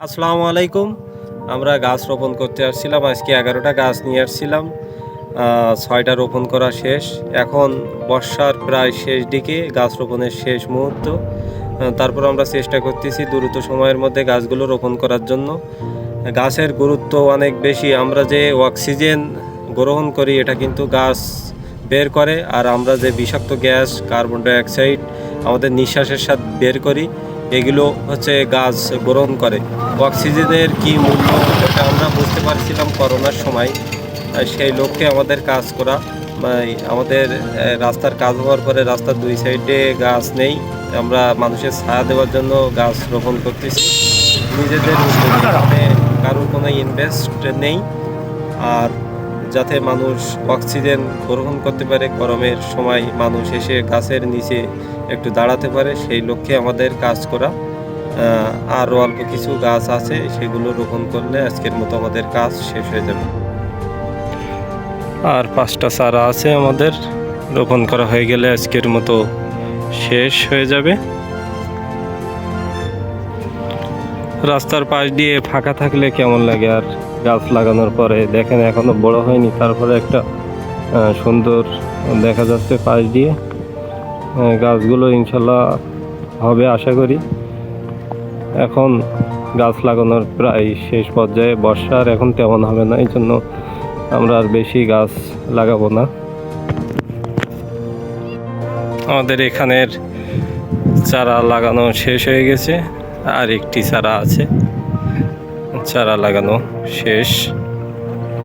আসসালামু আলাইকুম। আমরা গাছ রোপণ করতে আসছিলাম, আজকে এগারোটা গাছ নিয়ে আসছিলাম। ছয়টা রোপণ করা শেষ। এখন বর্ষার প্রায় শেষ দিকে, গাছ রোপণের শেষ মুহূর্ত। তারপর আমরা চেষ্টা করতেছি দ্রুত সময়ের মধ্যে গাছগুলো রোপণ করার জন্য। গাছের গুরুত্ব অনেক বেশি। আমরা যে অক্সিজেন গ্রহণ করি, এটা কিন্তু গাছ বের করে। আর আমরা যে বিষাক্ত গ্যাস, কার্বন ডাইঅক্সাইড আমাদের নিঃশ্বাসের সাথে বের করি এগুলো হচ্ছে গাছ গ্রহণ করে। অক্সিজেনের কি মূল্য, এটা আমরা বুঝতে পারছিলাম করোনার সময়। সেই লক্ষ্যে আমাদের কাজ করা আমাদের রাস্তার কাজ হওয়ার পরে রাস্তার দুই সাইডে গাছ নেই। আমরা মানুষের ছায়া দেওয়ার জন্য গাছ রোপণ করতেছি। নিজেদের মানে কারোর কোনো ইনভেস্ট নেই। আর যাতে মানুষ অক্সিজেন গ্রহণ করতে পারে, গরমের সময় মানুষ এসে গাছের নিচে একটু দাঁড়াতে পারে, সেই লক্ষ্যে আমাদের কাজ করা। আরও অল্প কিছু গাছ আছে, সেগুলো রোপণ করলে আজকের মতো আমাদের কাজ শেষ হয়ে যাবে। আর পাঁচটা চারা আছে আমাদের, রোপণ করা হয়ে গেলে আজকের মতো শেষ হয়ে যাবে। রাস্তার পাশ দিয়ে ফাঁকা থাকলে কেমন লাগে? আর গাছ লাগানোর পরে দেখেন এখনও বড় হয়নি, তারপরে একটা সুন্দর দেখা যাচ্ছে পাশ দিয়ে। গাছগুলো ইনশাল্লাহ হবে আশা করি। এখন গাছ লাগানোর প্রায় শেষ পর্যায়ে বর্ষার এখন তেমন হবে না, এই জন্য আমরা আর বেশি গাছ লাগাবো না। আমাদের এখানের চারা লাগানো শেষ হয়ে গেছে। আর একটি চারা আছে। চারা লাগানো শেষ।